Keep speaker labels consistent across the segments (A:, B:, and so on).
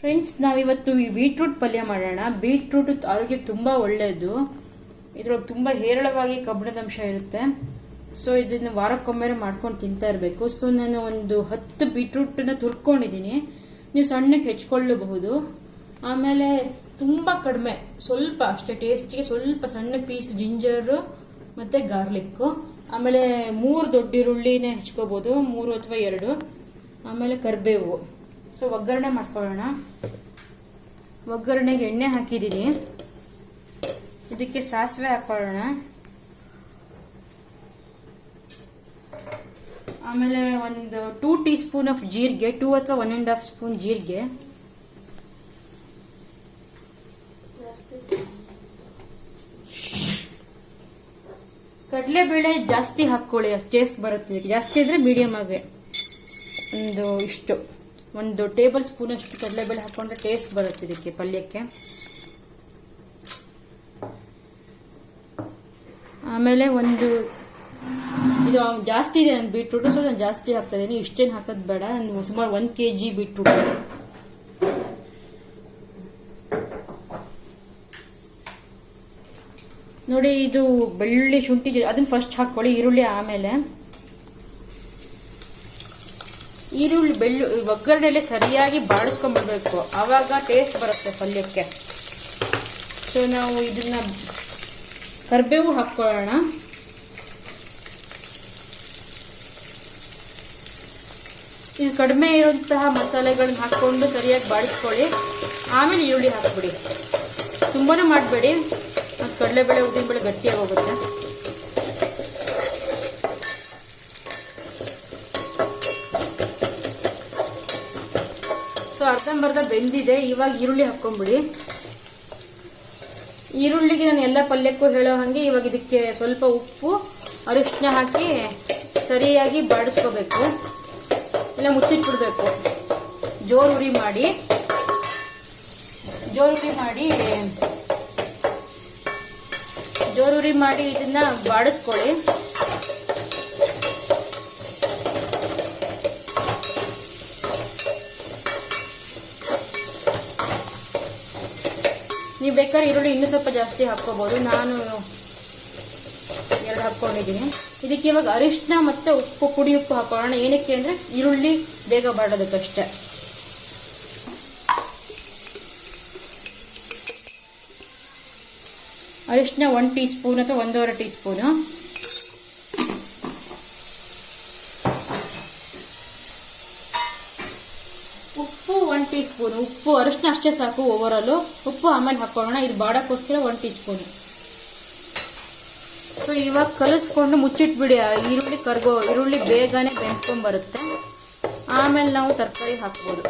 A: Friends ನಾವಿವತ್ತು ಈ beetroot ಪಲ್ಯ ಮಾಡೋಣ. ಬೀಟ್ರೂಟ್ ಆರೋಗ್ಯಕ್ಕೆ ತುಂಬ ಒಳ್ಳೆಯದು ಇದ್ರೊಳಗೆ ತುಂಬ ಹೇರಳವಾಗಿ ಕಬ್ಬಿಣದ ಅಂಶ ಇರುತ್ತೆ. ಸೊ ಇದನ್ನು ವಾರಕ್ಕೊಮ್ಮೆ ಮಾಡ್ಕೊಂಡು ತಿಂತಾ ಇರಬೇಕು. ಸೊ ನಾನು ಒಂದು ಹತ್ತು ಬೀಟ್ರೂಟನ್ನು ತುರ್ಕೊಂಡಿದ್ದೀನಿ ನೀವು ಸಣ್ಣಕ್ಕೆ ಹೆಚ್ಕೊಳ್ಳಬಹುದು. ಆಮೇಲೆ ತುಂಬ ಕಡಿಮೆ, ಸ್ವಲ್ಪ ಅಷ್ಟೇ ಟೇಸ್ಟಿಗೆ ಸ್ವಲ್ಪ ಸಣ್ಣ ಪೀಸ್ ಜಿಂಜರು ಮತ್ತು ಗಾರ್ಲಿಕ್ಕು ಆಮೇಲೆ ಮೂರು ದೊಡ್ಡ ಈರುಳ್ಳಿನೇ ಹೆಚ್ಕೋಬೋದು, ಮೂರು ಅಥವಾ ಎರಡು. ಆಮೇಲೆ ಕರಿಬೇವು. ಸೊ ಒಗ್ಗರಣೆ ಮಾಡ್ಕೊಳ್ಳೋಣ. ಒಗ್ಗರಣೆಗೆ ಎಣ್ಣೆ ಹಾಕಿದ್ದೀನಿ. ಇದಕ್ಕೆ ಸಾಸಿವೆ ಹಾಕೊಳ್ಳೋಣ. ಆಮೇಲೆ ಒಂದು ಟೂ ಟೀ ಸ್ಪೂನ್ ಆಫ್ ಜೀರಿಗೆ ಟೂ ಅಥವಾ ಒನ್ ಆ್ಯಂಡ್ ಹಾಫ್ ಸ್ಪೂನ್ ಜೀರಿಗೆ. ಕಡಲೆಬೇಳೆ ಜಾಸ್ತಿ ಹಾಕ್ಕೊಳ್ಳಿ ಟೇಸ್ಟ್ ಬರುತ್ತೆ. ಜಾಸ್ತಿ ಅಂದರೆ ಮೀಡಿಯಮ್ ಆಗಿ. ಒಂದು ಇಷ್ಟು. ಒಂದು ಟೇಬಲ್ ಸ್ಪೂನ್ ಅಷ್ಟು ಕಡಲೆಬೇಳೆ ಹಾಕೊಂಡ್ರೆ ಟೇಸ್ಟ್ ಬರುತ್ತೆ ಇದಕ್ಕೆ ಪಲ್ಯಕ್ಕೆ. ಆಮೇಲೆ ಒಂದು ಇದು ಜಾಸ್ತಿ ಇದೆ ನಾನು ಬೀಟ್ರೂಟು ಸೊ ನಾನು ಜಾಸ್ತಿ ಹಾಕ್ತಾ ಇದ್ದೀನಿ ಇಷ್ಟೇನು ಹಾಕೋದು ಬೇಡ. ನಾನು ಸುಮಾರು ಒಂದು ಕೆ ಜಿ ಬೀಟ್ರೂಟ್ ನೋಡಿ ಇದು ಬೆಳ್ಳುಳ್ಳಿ ಶುಂಠಿ ಅದನ್ನ ಫಸ್ಟ್ ಹಾಕ್ಕೊಳ್ಳಿ ಈರುಳ್ಳಿ ಆಮೇಲೆ. ಈರುಳ್ಳಿ ಬೆಳ್ಳು ಒಗ್ಗರಣೆಲೆ ಸರಿಯಾಗಿ ಬಾಡಿಸ್ಕೊಂಡ್ಬಿಡ್ಬೇಕು ಆವಾಗ ಟೇಸ್ಟ್ ಬರುತ್ತೆ ಪಲ್ಯಕ್ಕೆ. ಸೊ ನಾವು ಇದನ್ನ ಕರಿಬೇವು ಹಾಕ್ಕೊಳ್ಳೋಣ. ಇದು ಕಡಿಮೆ ಇರುವಂತಹ ಮಸಾಲೆಗಳನ್ನ ಹಾಕ್ಕೊಂಡು ಸರಿಯಾಗಿ ಬಾಡಿಸ್ಕೊಳ್ಳಿ ಆಮೇಲೆ ಈರುಳ್ಳಿ ಹಾಕ್ಬಿಡಿ. ತುಂಬಾ ಮಾಡಬೇಡಿ. ಮತ್ತು ಕಡಲೆಬೇಳೆ, ಉದ್ದಿನಬೇಳೆ ಗಟ್ಟಿಯಾಗಿ ಹೋಗುತ್ತೆ. ಅರ್ಧಂಬರ್ಧ ಬೆಂದಿದೆ, ಇವಾಗ ಈರುಳ್ಳಿ ಹಾಕ್ಕೊಂಬಿಡಿ. ಈರುಳ್ಳಿಗೆ ನಾನು ಎಲ್ಲ ಪಲ್ಯಕ್ಕೂ ಹೇಳೋ ಹಾಗೆ ಇವಾಗ ಇದಕ್ಕೆ ಸ್ವಲ್ಪ ಉಪ್ಪು, ಅರಿಶಿನ ಹಾಕಿ ಸರಿಯಾಗಿ ಬಾಡಿಸ್ಕೋಬೇಕು. ಇಲ್ಲ ಮುಚ್ಚಿಟ್ಬಿಡ್ಬೇಕು. ಜೋರು ಉರಿ ಮಾಡಿ, ಜೋರು ಉರಿ ಮಾಡಿ, ಜೋರು ಉರಿ ಮಾಡಿ ಇದನ್ನ ಬಾಡಿಸ್ಕೊಳ್ಳಿ. ಬೇಕಾದ್ರೆ ಈರುಳ್ಳಿ ಇನ್ನೂ ಸ್ವಲ್ಪ ಜಾಸ್ತಿ ಹಾಕ್ಕೋಬೋದು. ನಾನು ಎರಡು ಹಾಕ್ಕೊಂಡಿದ್ದೀನಿ. ಇದಕ್ಕೆ ಇವಾಗ ಅರಿಶಿನ ಮತ್ತು ಉಪ್ಪು, ಪುಡಿ ಉಪ್ಪು ಹಾಕೋಣ ಏನಕ್ಕೆ ಅಂದರೆ ಈರುಳ್ಳಿ ಬೇಗ ಬಾಡೋದಕ್ಕಷ್ಟೆ. ಅರಿಶಿನ ಒನ್ ಟೀ ಸ್ಪೂನ್ ಅಥವಾ ಒಂದೂವರೆ ಟೀ ಸ್ಪೂನು ಟೀ ಸ್ಪೂನ್ ಉಪ್ಪು ಅರಿಶಿನ ಅಷ್ಟೇ ಸಾಕು ಓವರಾಲು ಉಪ್ಪು ಆಮೇಲೆ ಹಾಕೊಳ್ಳೋಣ ಇದು ಬಾಡೋಕ್ಕೋಸ್ಕರ ಒನ್ ಟೀ ಸ್ಪೂನು ಸೊ ಇವಾಗ ಕಲಿಸ್ಕೊಂಡು ಮುಚ್ಚಿಟ್ಬಿಡಿ. ಈರುಳ್ಳಿ ಕರ್ಗೋ, ಈರುಳ್ಳಿ ಬೇಗನೆ ಬೆಂದ್ಕೊಂಡ್ಬರುತ್ತೆ ಆಮೇಲೆ ನಾವು ತರಕಾರಿ ಹಾಕ್ಬೋದು.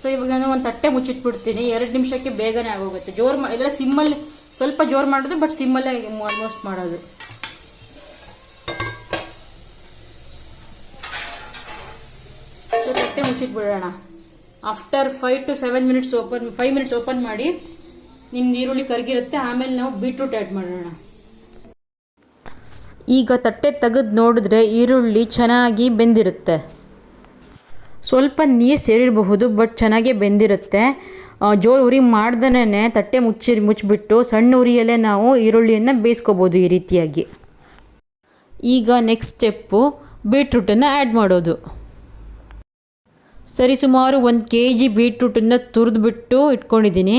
A: ಸೊ ಇವಾಗ ನಾನು ಒಂದು ತಟ್ಟೆ ಮುಚ್ಚಿಟ್ಬಿಡ್ತೀನಿ. ಎರಡು ನಿಮಿಷಕ್ಕೆ ಬೇಗನೆ ಆಗೋಗುತ್ತೆ. ಜೋರು ಇದೆಲ್ಲ ಸಿಮ್ಮಲ್ಲಿ ಸ್ವಲ್ಪ ಜೋರು ಮಾಡೋದು ಬಟ್ ಸಿಮ್ಮಲ್ಲೇ ಆಲ್ಮೋಸ್ಟ್ ಮಾಡೋದು. ಸೊ ತಟ್ಟೆ ಮುಚ್ಚಿಟ್ಬಿಡೋಣ after five to seven minutes open five minutes open ಮಾಡಿ ನಿಮ್ಮ ಈರುಳ್ಳಿ ಕರಗಿರುತ್ತೆ, ಆಮೇಲೆ ನಾವು ಬೀಟ್ರೂಟ್ ಆ್ಯಡ್ ಮಾಡೋಣ. ಈಗ ತಟ್ಟೆ ತೆಗೆದು ನೋಡಿದ್ರೆ ಈರುಳ್ಳಿ ಚೆನ್ನಾಗಿ ಬೆಂದಿರುತ್ತೆ. ಸ್ವಲ್ಪ ನೀರು ಸೇರಿರಬಹುದು ಬಟ್ ಚೆನ್ನಾಗೇ ಬೆಂದಿರುತ್ತೆ. ಜೋರು ಉರಿ ಮಾಡ್ದೇ ತಟ್ಟೆ ಮುಚ್ಚಿ, ಮುಚ್ಚಿಬಿಟ್ಟು ಸಣ್ಣ ಉರಿಯಲ್ಲೇ ನಾವು ಈರುಳ್ಳಿಯನ್ನು ಬೇಯಿಸ್ಕೋಬೋದು ಈ ರೀತಿಯಾಗಿ. ಈಗ ನೆಕ್ಸ್ಟ್ ಸ್ಟೆಪ್ಪು ಬೀಟ್ರೂಟನ್ನು ಆ್ಯಡ್ ಮಾಡೋದು. ಸರಿ, ಸುಮಾರು ಒಂದು ಕೆ ಜಿ ಬೀಟ್ರೂಟನ್ನು ತುರಿದ್ಬಿಟ್ಟು ಇಟ್ಕೊಂಡಿದ್ದೀನಿ.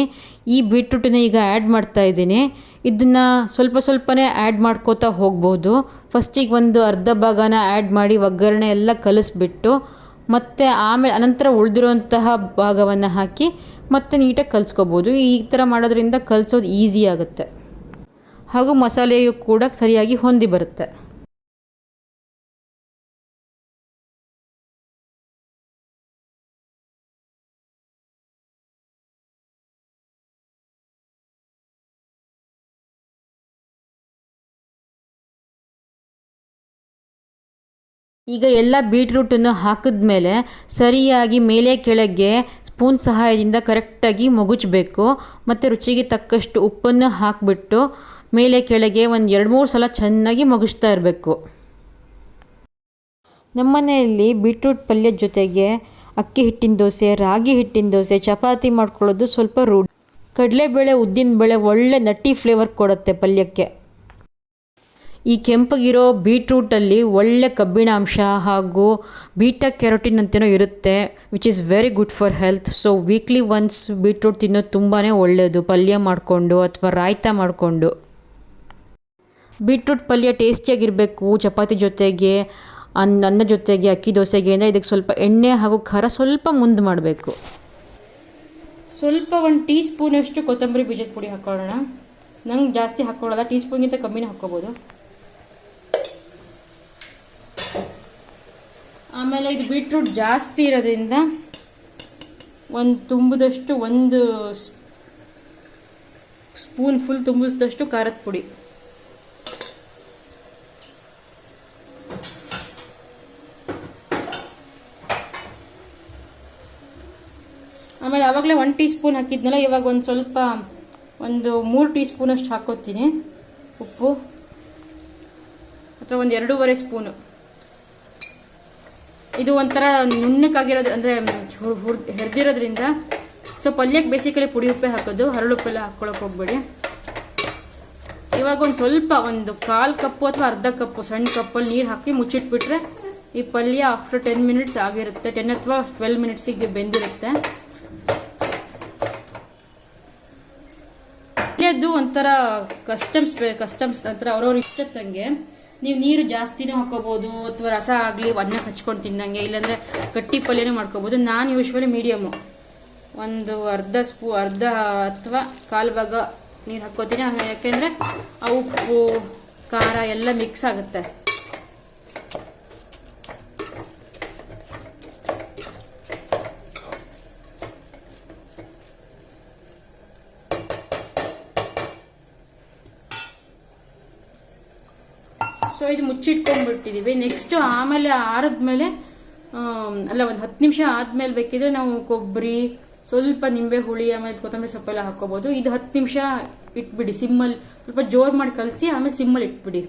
A: ಈ ಬೀಟ್ರೂಟನ್ನ ಈಗ ಆ್ಯಡ್ ಮಾಡ್ತಾ ಇದ್ದೀನಿ. ಇದನ್ನು ಸ್ವಲ್ಪ ಸ್ವಲ್ಪನೇ ಆ್ಯಡ್ ಮಾಡ್ಕೋತಾ ಹೋಗ್ಬೋದು. ಫಸ್ಟಿಗೆ ಒಂದು ಅರ್ಧ ಭಾಗನ ಆ್ಯಡ್ ಮಾಡಿ ಒಗ್ಗರಣೆ ಎಲ್ಲ ಕಲಿಸ್ಬಿಟ್ಟು ಮತ್ತು ಆಮೇಲೆ ಅನಂತರ ಉಳಿದಿರುವಂತಹ ಭಾಗವನ್ನು ಹಾಕಿ ಮತ್ತೆ ನೀಟಾಗಿ ಕಲಿಸ್ಕೋಬೋದು. ಈ ಥರ ಮಾಡೋದ್ರಿಂದ ಕಲಿಸೋದು ಈಸಿ ಆಗುತ್ತೆ. ಹಾಗೂ ಮಸಾಲೆಯು ಕೂಡ ಸರಿಯಾಗಿ ಹೊಂದಿ ಬರುತ್ತೆ. ಈಗ ಎಲ್ಲ ಬೀಟ್ರೂಟನ್ನು ಹಾಕಿದ್ಮೇಲೆ ಸರಿಯಾಗಿ ಮೇಲೆ ಕೆಳಗೆ ಸ್ಪೂನ್ ಸಹಾಯದಿಂದ ಕರೆಕ್ಟಾಗಿ ಮಗುಚಬೇಕು ಮತ್ತು ರುಚಿಗೆ ತಕ್ಕಷ್ಟು ಉಪ್ಪನ್ನು ಹಾಕಿಬಿಟ್ಟು ಮೇಲೆ ಕೆಳಗೆ ಒಂದು ಎರಡು ಮೂರು ಸಲ ಚೆನ್ನಾಗಿ ಮಗುಚ್ತಾ ಇರಬೇಕು. ನಮ್ಮನೆಯಲ್ಲಿ ಬೀಟ್ರೂಟ್ ಪಲ್ಯದ ಜೊತೆಗೆ ಅಕ್ಕಿ ಹಿಟ್ಟಿನ ದೋಸೆ, ರಾಗಿ ಹಿಟ್ಟಿನ ದೋಸೆ, ಚಪಾತಿ ಮಾಡ್ಕೊಳ್ಳೋದು ಸ್ವಲ್ಪ ರೂಢಿ. ಕಡಲೆಬೇಳೆ, ಉದ್ದಿನಬೇಳೆ ಒಳ್ಳೆ ನಟ್ಟಿ ಫ್ಲೇವರ್ ಕೊಡುತ್ತೆ ಪಲ್ಯಕ್ಕೆ. ಈ ಕೆಂಪಗಿರೋ ಬೀಟ್ರೂಟಲ್ಲಿ ಒಳ್ಳೆ ಕಬ್ಬಿಣಾಂಶ ಹಾಗೂ ಬೀಟಾ ಕ್ಯಾರೋಟಿನ್ ಅಂತೇನೋ ಇರುತ್ತೆ which is very good for health so weekly once beetroot ತಿನ್ನೋದು ತುಂಬಾ ಒಳ್ಳೆಯದು ಪಲ್ಯ ಮಾಡಿಕೊಂಡು ಅಥವಾ ರಾಯ್ತ ಮಾಡಿಕೊಂಡು. ಬೀಟ್ರೂಟ್ ಪಲ್ಯ ಟೇಸ್ಟಿಯಾಗಿರಬೇಕು. ಚಪಾತಿ ಜೊತೆಗೆ ಅನ್ನ ಅನ್ನ ಜೊತೆಗೆ, ಅಕ್ಕಿ ದೋಸೆಗೆ, ಅಂದರೆ ಇದಕ್ಕೆ ಸ್ವಲ್ಪ ಎಣ್ಣೆ ಹಾಗೂ ಖಾರ ಸ್ವಲ್ಪ ಮುಂದೆ ಮಾಡಬೇಕು. ಸ್ವಲ್ಪ ಒಂದು ಟೀ ಸ್ಪೂನಷ್ಟು ಕೊತ್ತಂಬರಿ ಬೀಜದ ಪುಡಿ ಹಾಕ್ಕೊಳ್ಳೋಣ ನಂಗೆ ಜಾಸ್ತಿ ಹಾಕ್ಕೊಳ್ಳೋಲ್ಲ ಟೀ ಸ್ಪೂನ್ಗಿಂತ ಕಮ್ಮಿನೇ ಹಾಕ್ಕೋಬೋದು. ಆಮೇಲೆ ಇದು ಬೀಟ್ರೂಟ್ ಜಾಸ್ತಿ ಇರೋದ್ರಿಂದ ಒಂದು ತುಂಬಿದಷ್ಟು ಒಂದು ಸ್ಪೂನ್ ಫುಲ್ ತುಂಬಿಸಿದಷ್ಟು ಖಾರದ ಪುಡಿ. ಆಮೇಲೆ ಆವಾಗಲೇ ಒನ್ ಟೀ ಸ್ಪೂನ್ ಹಾಕಿದ್ನಲ್ಲ, ಇವಾಗ ಒಂದು ಸ್ವಲ್ಪ ಒಂದು ಮೂರು ಟೀ ಸ್ಪೂನಷ್ಟು ಹಾಕೋತೀನಿ ಉಪ್ಪು. ಅಥವಾ ಒಂದು ಎರಡೂವರೆ ಸ್ಪೂನು. ಇದು ಒಂಥರ ನುಣ್ಣಕ್ಕಾಗಿರೋದು ಅಂದರೆ ಹೆರ್ದಿರೋದ್ರಿಂದ ಸೊ ಪಲ್ಯಕ್ಕೆ ಬೇಸಿಕಲಿ ಪುಡಿ ಉಪ್ಪೆ ಹಾಕೋದು ಹರಳುಪ್ಪೆಲ್ಲ ಹಾಕ್ಕೊಳಕ್ಕೆ ಹೋಗ್ಬೇಡಿ. ಇವಾಗ ಒಂದು ಸ್ವಲ್ಪ ಒಂದು ಕಾಲು ಕಪ್ಪು ಅಥವಾ ಅರ್ಧ ಕಪ್ಪು ಸಣ್ಣ ಕಪ್ಪಲ್ಲಿ ನೀರು ಹಾಕಿ ಮುಚ್ಚಿಟ್ಬಿಟ್ರೆ ಈ ಪಲ್ಯ ಆಫ್ಟರ್ ಟೆನ್ ಮಿನಿಟ್ಸ್ ಆಗಿರುತ್ತೆ. ಟೆನ್ ಅಥವಾ ಟ್ವೆಲ್ ಮಿನಿಟ್ಸಿಗೆ ಬೆಂದಿರುತ್ತೆ. ಪಲ್ಯದ್ದು ಒಂಥರ ಕಸ್ಟಮ್ಸ್ ಕಸ್ಟಮ್ಸ್ ಒಂಥರ ಅವ್ರವ್ರ ಇಷ್ಟದಂಗೆ ನೀವು ನೀರು ಜಾಸ್ತಿನೇ ಹಾಕೋಬೋದು ಅಥವಾ ರಸ ಆಗಲಿ, ಅನ್ನ ಹಚ್ಕೊಂಡು ತಿನ್ನಂಗೆ ಇಲ್ಲಾಂದರೆ ಗಟ್ಟಿ ಪಲ್ಯನೂ ಮಾಡ್ಕೋಬೋದು. ನಾನು ಯೂಶ್ವಲಿ ಮೀಡಿಯಮ್ಮು ಒಂದು ಅರ್ಧ ಸ್ಪೂ, ಅರ್ಧ ಅಥವಾ ಕಾಲು ಭಾಗ ನೀರು ಹಾಕ್ಕೋತೀನಿ. ಹಂಗೆ ಯಾಕೆಂದರೆ ಆ ಉಪ್ಪು, ಖಾರ ಎಲ್ಲ ಮಿಕ್ಸ್ ಆಗುತ್ತೆ ಸೊ ಇದು ಮುಚ್ಚಿಟ್ಕೊಂಡ್ಬಿಟ್ಟಿದ್ದೀವಿ ನೆಕ್ಸ್ಟು ಆಮೇಲೆ ಆರಿದ್ಮೇಲೆ ಅಲ್ಲ ಒಂದು ಹತ್ತು ನಿಮಿಷ ಆದಮೇಲೆ ಬೇಕಿದ್ರೆ ನಾವು ಕೊಬ್ಬರಿ, ಸ್ವಲ್ಪ ನಿಂಬೆ ಹುಳಿ, ಆಮೇಲೆ ಕೊತ್ತಂಬರಿ ಸೊಪ್ಪೆಲ್ಲ ಹಾಕ್ಕೋಬೋದು. ಇದು ಹತ್ತು ನಿಮಿಷ ಇಟ್ಬಿಡಿ ಸಿಮ್ಮಲ್ಲಿ ಸ್ವಲ್ಪ ಜೋರು ಮಾಡಿ ಕಲಸಿ ಆಮೇಲೆ ಸಿಮ್ಮಲ್ಲಿ ಇಟ್ಬಿಡಿ.